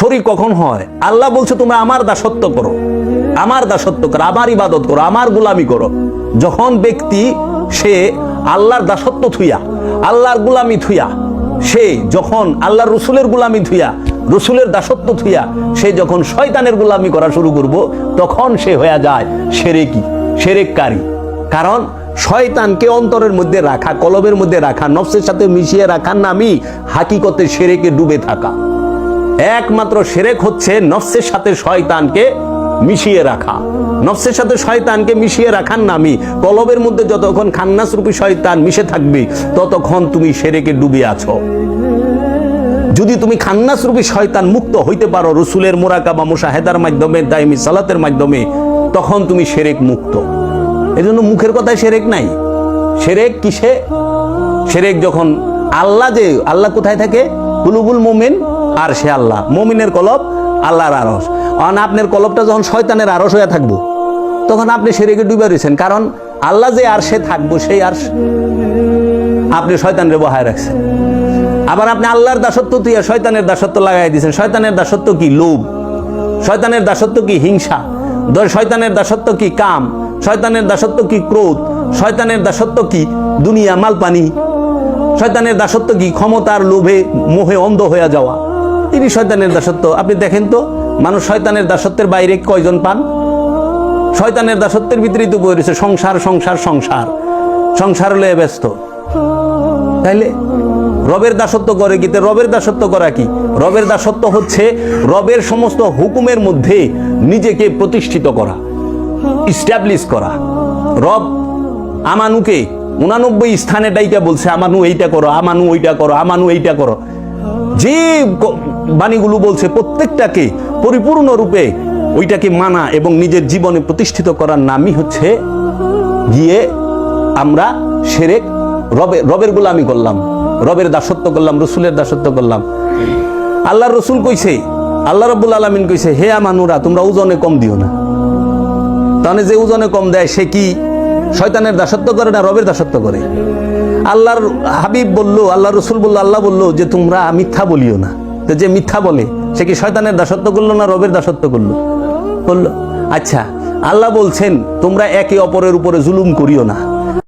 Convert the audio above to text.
শরীর কখন হয়? আল্লাহ বলছে, তোমরা আমার দাসত্ব করো, আমার দাসত্ব করো, আমার ইবাদত করো, আমার গুলামি করো। যখন ব্যক্তি, সে আল্লাহর দাসত্ব থুইয়া, আল্লাহর গুলামি থুইয়া, সে যখন আল্লাহর রসুলের গুলামি থুইয়া, রসুলের দাসত্ব থুইয়া, সে যখন শয়তানের গুলামি করা শুরু করব, তখন সে হয়ে যায় সেরেকি, সেরেককারী। কারণ শয়তানকে অন্তরের মধ্যে রাখা, কলবের মধ্যে রাখা, নফসের সাথে মিশিয়ে রাখার নামই হাকিকতে সেরেকে ডুবে থাকা। একমাত্র সেরেক হচ্ছে নফসের সাথে শয়তানকে মিশিয়ে রাখা। নফসের সাথে শয়তানকে মিশিয়ে রাখার নামই কলবের মধ্যে যতক্ষণ খান্নাস রূপী শয়তান মিশে থাকবে, ততক্ষণ তুমি সেরেকে ডুবে আছো। যদি তুমি খান্নাস রূপী শয়তান মুক্ত হইতে পারো রসুলের মোরাকা মোরাকাবা মুশাহেদার মাধ্যমে, দায়মি সালাতের মাধ্যমে, তখন তুমি সেরেক মুক্ত। এজন্য মুখের কথায় সেরেক নাই। সেরেক কিসে? সেরেক যখন আল্লাহ যে, আল্লাহ কোথায় থাকে? কুলুবুল মোমেন আর সে আল্লাহ। মমিনের কলব আল্লাহর আরস অন আপনার কলবটা যখন শয়তানের আরস হয়ে থাকব, তখন আপনি সেরেকে ডুবে রয়েছেন কারণ আল্লাহ যে আর সে থাকব, সেই আর আপনি শয়তানের বহায় রাখছেন। আবার আপনি আল্লাহর দাসত্ব তুই শয়তানের দাসত্ব লাগাই দিয়েছেন শয়তানের দাসত্ব কি লোভ? শয়তানের দাসত্ব কি হিংসা? শয়তানের দাসত্ব কি কাম? শয়তানের দাসত্ব কি ক্রোধ? শয়তানের দাসত্ব কি দুনিয়া মালপানি? শয়তানের দাসত্ব কি ক্ষমতার লোভে মোহে অন্ধ হয়ে যাওয়া? তিনি শয়তানের দাসত্ব। আপনি দেখেন তো, মানুষ শয়তানের দাসত্বের বাইরে কয়জন পান? শয়তানের দাসত্বের ভিতরেই তো বলেছে সংসার সংসার সংসার। সংসার লয়ে ব্যস্ত। তাইলে রবের দাসত্ব করে কি? রবের দাসত্ব করা কি? রবের দাসত্ব হচ্ছে রবের সমস্ত হুকুমের মধ্যে নিজেকে প্রতিষ্ঠিত করা ইস্টাবলিশ করা। রব আমানুকে উনানব্বই স্থানে ডাইকা বলছে, আমানু এইটা করো, আমানু ওইটা করো, আমানু এইটা করো। যে বাণীগুলো বলছে প্রত্যেকটাকে পরিপূর্ণ রূপে ওইটাকে মানা এবং নিজের জীবনে প্রতিষ্ঠিত করার নামই হচ্ছে গিয়ে আমরা সেরেক, রবে, রবের গোলামি করলাম, রবের দাসত্ব করলাম, রসুলের দাসত্ব করলাম। আল্লাহর রসুল কইছে, আল্লাহ রব্বুল আলমিন কইছে, হে আমানুরা তোমরা ওজনে কম দিও না। তাহলে যে ওজনে কম দেয়, সে কি শয়তানের দাসত্ব করে না রবের দাসত্ব করে? আল্লাহর হাবিব বলল আল্লাহ রসুল বলল, আল্লাহ বলল যে তোমরা মিথ্যা বলিও না। যে মিথ্যা বলে, সে কি শয়তানের দাসত্ব করল না রবের দাসত্ব করল? বলল আচ্ছা আল্লাহ বলছেন, তোমরা একে অপরের উপরে জুলুম করিও না।